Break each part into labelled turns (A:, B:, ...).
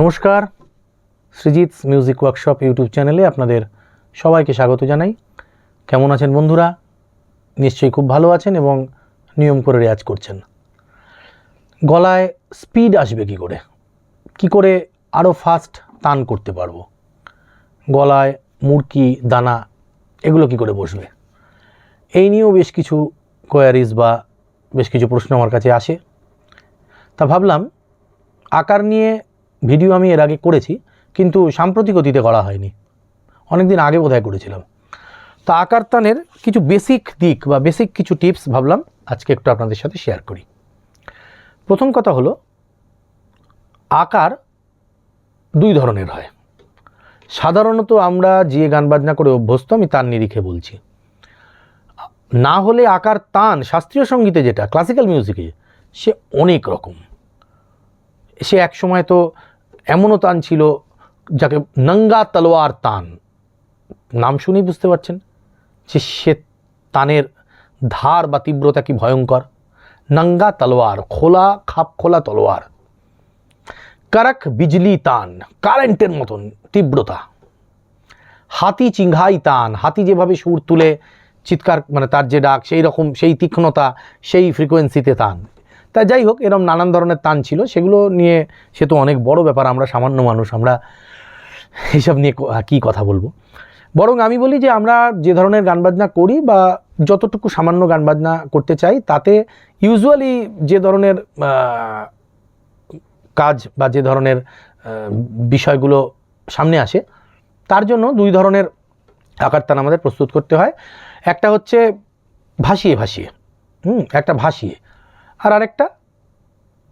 A: নমস্কার। Srijit music workshop YouTube চ্যানেলে আপনাদের সবাইকে স্বাগত জানাই। কেমন আছেন বন্ধুরা? নিশ্চয়ই খুব ভালো আছেন এবং নিয়ম করে রেয়াজ করছেন। গলায় স্পিড আসবে কি করে? কি করে আরও ফাস্ট টান করতে পারব? গলায় মুরকি দানা, এগুলো কি করে বসবে? এই নিয়েও বেশ কিছু কোয়ারিজ বা বেশ কিছু প্রশ্ন আমার কাছে আসে। তা ভাবলাম, আকার নিয়ে ভিডিও আমি এর আগে করেছি, কিন্তু সাম্প্রতিক অতীতে করা হয়নি। অনেক দিন আগে বোধহয় করেছিলাম। তা আকার তানের কিছু বেসিক দিক বা বেসিক কিছু টিপস ভাবলাম, আজকে একটু আপনাদের সাথে শেয়ার করি। প্রথম কথা হলো, আকার দুই ধরনের হয়। সাধারণত আমরা যে গান বাজনা করে অভ্যস্ত, আমি তার নিরিখে বলছি। না হলে আকার তান, শাস্ত্রীয় সঙ্গীতে যেটা ক্লাসিক্যাল মিউজিকে সে অনেক রকম। সে এক সময় তো এমনও তান ছিল যাকে নঙ্গা তলোয়ার তান। নাম শুনেই বুঝতে পারছেন? যে সে তানের ধার বা তীব্রতা কি ভয়ঙ্কর? নঙ্গা তলোয়ার, খোলা খাপ, খোলা তলোয়ার। করক বিজলি তান, কারেন্টের মতন, তীব্রতা। হাতি চিংহাই তান, হাতি যেভাবে সুর তুলে, চিৎকার মানে তার যে ডাক, সেই রকম, সেই তীক্ষ্ণতা, সেই ফ্রিকোয়েন্সিতে তান। তা যাই হোক এরকম নানান ধরনের তান ছিল। সেগুলো নিয়ে সে তো অনেক বড় ব্যাপার, আমরা সামান্য মানুষ, আমরা এইসব নিয়ে কী কথা বলব? বরং আমি বলি যে, আমরা যে ধরনের গান বাজনা করি বা যতটুকু সামান্য গান বাজনা করতে চাই, তাতে ইউজুয়ালি যে ধরনের কাজ বা যে ধরনের বিষয়গুলো সামনে আসে, তার জন্য দুই ধরনের আকার তান আমাদের প্রস্তুত করতে হয়। একটা হচ্ছে ভাসিয়ে ভাসিয়ে। হুম, একটা ভাসিয়ে। আর আরেকটা,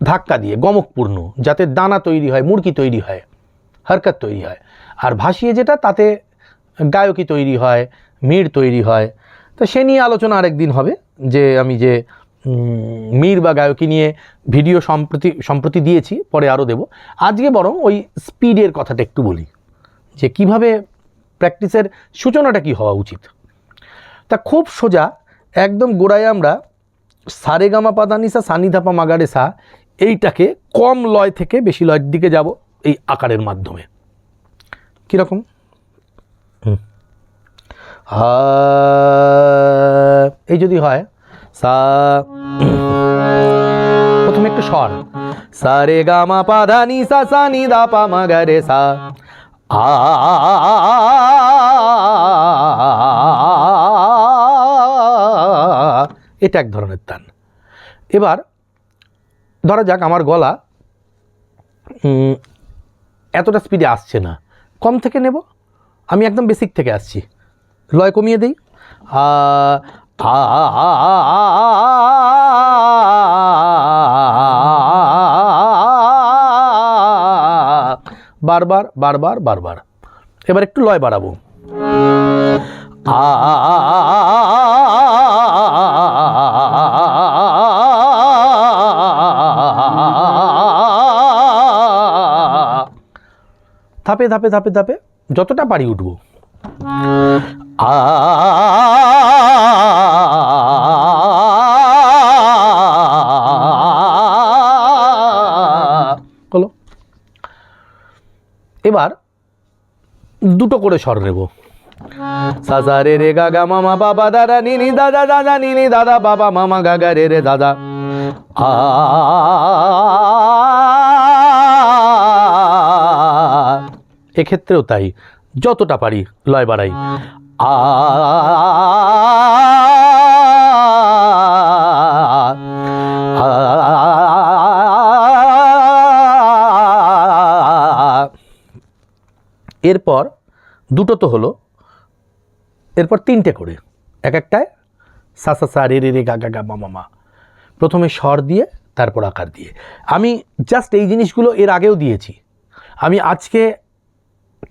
A: ধাক্কা দিয়ে, গমকপূর্ণ, যাতে দানা তৈরি হয় মুরকি তৈরি হয়, হরকত তৈরি হয়। আর ভাসিয়ে যেটা, তাতে গায়কী তৈরি হয় মিড় তৈরি হয়। তো সে নিয়ে আলোচনা আরেক দিন হবে, যে আমি যে মিড় বা গায়কী নিয়ে ভিডিও সম্প্রতি সম্প্রতি দিয়েছি, পরে আরও দেব। আজকে বরং ওই স্পিডের কথাটা একটু বলি, যে কীভাবে প্র্যাকটিসের সূচনাটা কি হওয়া উচিত। তা খুব সোজা, একদম গোড়ায় আমরা সারেগামা পাদানিসা সানিধাপা মাগারেসা এইটাকে কম লয় থেকে বেশি লয়ের দিকে যাব এই আকারের মাধ্যমে। কীরকম? হা এই যদি হয় সা প্রথমে একটু স্বর। সা রে গামা পাধানি সা সা নি দা পা মা গা রে সা আ এটা এক ধরনের তান এবার ধরা যাক আমার গলা এতটা স্পিডে আসছে না কম থেকে নেব আমি একদম বেসিক থেকে আসছি লয় কমিয়ে দিই আ আ আ আ আ আ বারবার বারবার বারবার এবার একটু লয় বাড়াবো ধাপে ধাপে ধাপে ধাপে যতটা পারি উঠবো। হলো। এবার দুটো করে স্বর নেব। সাসা রে রে গা গা মামা বাবা দাদা নিনি দাদা দাদা নিনি দাদা বাবা মামা গা গা রে রে দাদা। আ এক্ষেত্রেও তাই, যতটা পারি লয় বাড়াই। এরপর দুটো তো হলো, এরপর তিনটে করে। এক একটায় সা সা সা রে রে রে গা গা গা মা মা মা। প্রথমে স্বর দিয়ে, তারপর আকার দিয়ে। আমি জাস্ট এই জিনিসগুলো এর আগেও দিয়েছি। আমি আজকে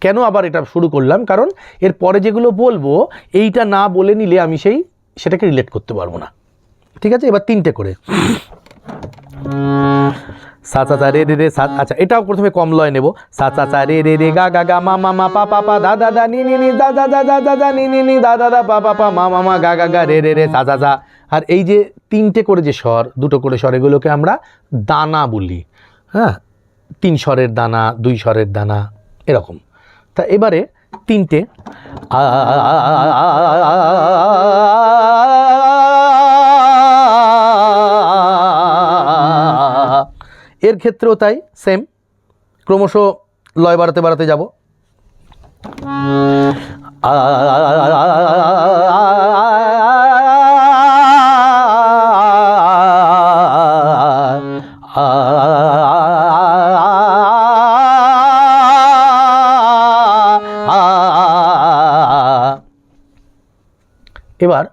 A: কেন আবার এটা শুরু করলাম? কারণ এর পরে যেগুলো বলব, এইটা না বলে নিলে আমি সেই সেটাকে রিলেট করতে পারব না। ঠিক আছে? এবার তিনটে করে। সা সা সা, রে রে রে, সা আচ্ছা এটাও প্রথমে কম লয় নেব। সা সা সা, রে রে রে, গা গা গা, মা মা মা, পা পা পা, দা দা দা, নি নি নি, দা দা দা দা দা দা, নি নি নি, দা দা দা, পা পা পা, মা মা মা, গা গা গা, রে রে রে, সা সা সা। আর এই যে তিনটে করে যে স্বর, দুটো করে স্বর, এগুলোকে আমরা দানা বলি। হ্যাঁ? তিন স্বরের দানা, দুই স্বরের দানা, এরকম। তা এবারে তিনটে। এর ক্ষেত্রেও তাই সেম ক্রমশ লয় বাড়াতে বাড়াতে যাব। এবার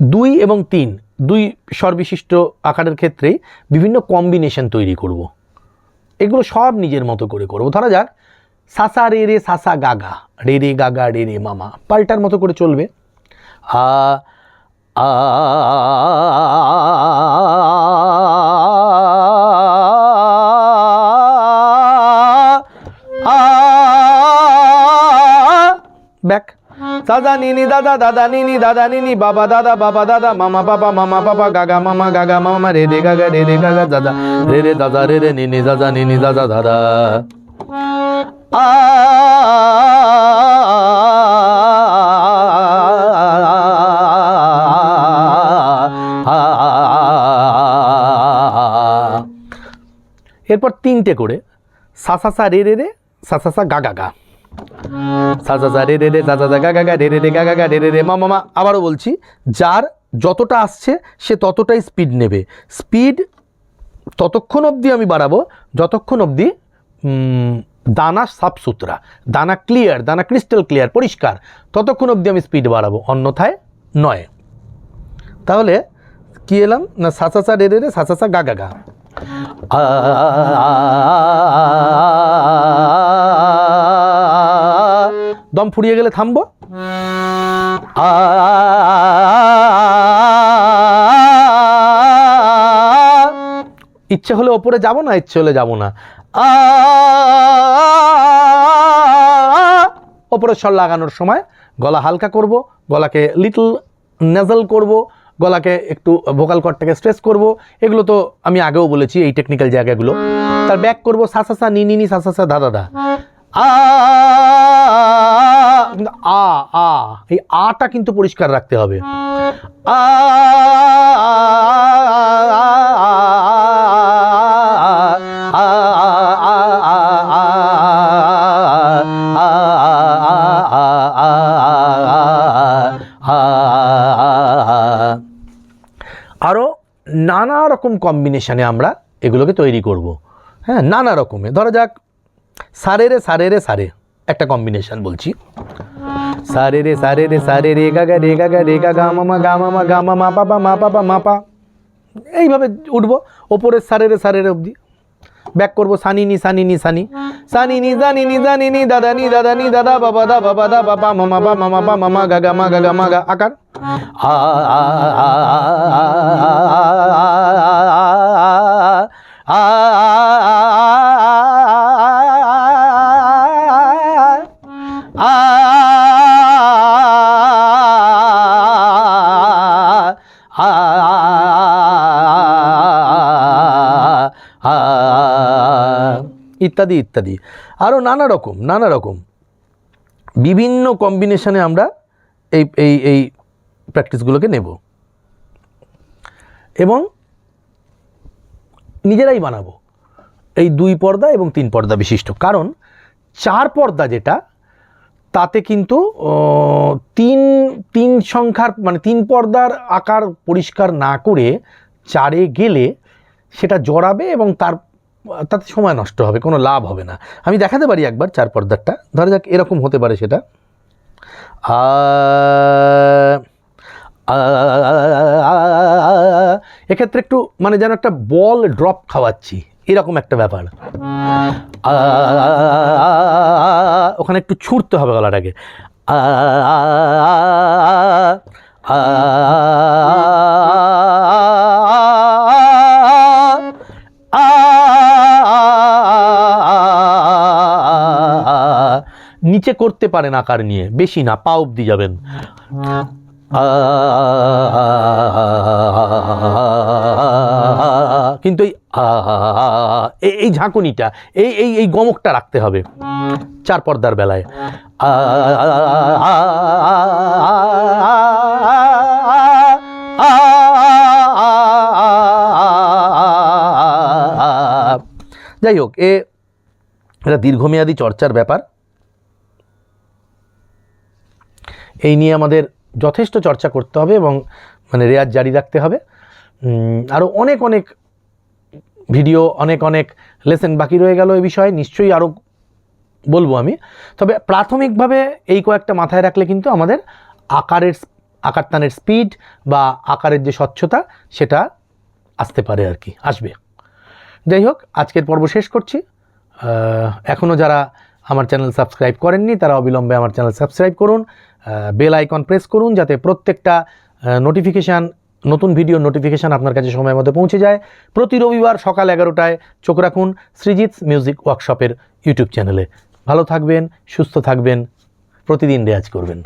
A: দুই এবং তিন দুই স্বরবিশিষ্ট আকারের ক্ষেত্রেই বিভিন্ন কম্বিনেশন তৈরি করব। এগুলো সব নিজের মতো করে করব ধরা যাক সাসা রে রে সাসা গাগা রে রে গাগা রে রে মামা পাল্টার মতো করে চলবে আ আ ব্যাক দাদা নিনি দাদা দাদা নিনি দাদা নিনি বাবা দাদা বাবা দাদা মামা বাবা মামা বাবা গাগা মামা গাগা মামা রে রে গাগা রে রে গাগা দাদা রে রে দাদা রে রে নিনি দাদা নিনি দাদা দাদা এরপর তিনটে করে সা সা, রে রে রে, সা সা সা, গা গা গা। সা সা রে রে রে সা সা গা গা গা, রে রে রে, গা গা গা, রে রে রে, মা মামা আবারও বলছি, যার যতটা আসছে, সে ততটাই স্পিড নেবে। স্পিড ততক্ষণ অবধি আমি বাড়াবো, যতক্ষণ অবধি দানা সাফসুতরা দানা ক্লিয়ার দানা ক্রিস্টাল ক্লিয়ার পরিষ্কার, ততক্ষণ অবধি আমি স্পিড বাড়াবো, অন্যথায় নয়। তাহলে, কি এলাম? না সাসা সা রে রে রে সাসা সা গা গা গা। দম ফুরিয়ে গেলে থামবো ইচ্ছে হলে ওপরে যাব না ইচ্ছে হলে যাব না ওপরে স্বর লাগানোর সময় গলা হালকা করব গলাকে লিটল নেজাল করব গলাকে একটু ভোকাল কর্ডটাকে স্ট্রেস করব এগুলো তো আমি আগেও বলেছি এই টেকনিক্যাল জায়গাগুলো তার ব্যাক করব সা সা নি নি সা সা ধা আ আ আ এই আটা কিন্তু পরিষ্কার রাখতে হবে। আ আরও নানা রকম কম্বিনেশনে আমরা এগুলোকে তৈরি করব। হ্যাঁ নানা রকমে ধরা যাক সারে রে সারে রে সারে একটা কম্বিনেশন বলছি সারে রে সারে রে সারে রে গা গা রে গাগা রে গা গা মামা গা মামা গা মামা পাপা মা পাপা মা পা এইভাবে উঠবো ওপরের সারে রে সারে রে অবধি ব্যাক করব সানি নি সানি নি সানি সানি নি জানি নি জানি নি দাদা নি দাদা নি দাদা বাবা দা বাবা দা বাবা মামা বা মামা বা মামা গা গা মা গা গা মা গা আকার আ আ আ আ ইত্যাদি ইত্যাদি আরও নানা রকম নানা রকম বিভিন্ন কম্বিনেশনে আমরা এই এই এই প্র্যাকটিসগুলোকে নেব এবং নিজেরাই বানাবো এই দুই পর্দা এবং তিন পর্দা বিশিষ্ট কারণ চার পর্দা যেটা তাতে কিন্তু তিন তিন সংখ্যার মানে তিন পর্দার আকার পরিষ্কার না করে চারে গেলে সেটা জড়াবে এবং তার তাতে সময় নষ্ট হবে কোনো লাভ হবে না আমি দেখাতে পারি একবার চার পর্দারটা ধরা যাক এরকম হতে পারে সেটা এক্ষেত্রে একটু মানে যেন একটা বল ড্রপ খাওয়াচ্ছি এরকম একটা ব্যাপার ওখানে একটু ছুটতে হবে গলাটাকে নিচে করতে পারেন আকার নিয়ে বেশি না পা অবধি যাবেন কিন্তু এই এই- এই ঝাঁকুনিটা এই এই এই গমকটা রাখতে হবে চার পর্দার বেলায় যাই হোক এ এটা দীর্ঘমেয়াদী চর্চার ব্যাপার এই নিয়ে আমাদের যথেষ্ট চর্চা করতে হবে এবং মানে রেয়াজ জারি রাখতে হবে আরও অনেক অনেক ভিডিও অনেক অনেক লেসেন বাকি রয়ে গেল এই বিষয়ে, নিশ্চয়ই আরও বলব আমি। তবে প্রাথমিকভাবে এই কয়েকটা মাথায় রাখলে কিন্তু আমাদের আকারের আকার টানের স্পিড বা আকারের যে স্বচ্ছতা, সেটা আসতে পারে আর কি, আসবে। যাই হোক, আজকের পর্ব শেষ করছি। এখনও যারা আমার চ্যানেল সাবস্ক্রাইব করেননি, তারা অবিলম্বে আমার চ্যানেল সাবস্ক্রাইব করুন। বেল আইকন প্রেস করুন, যাতে প্রত্যেকটা নোটিফিকেশান নতুন ভিডিও নোটিফিকেশান আপনার কাছে সময় মধ্যে পৌঁছে যায়। প্রতি রবিবার সকাল এগারোটায় চোখ রাখুন সৃজিৎ মিউজিক ওয়ার্কশপের ইউটিউব চ্যানেলে ভালো থাকবেন, সুস্থ থাকবেন, প্রতিদিন রেয়াজ করবেন।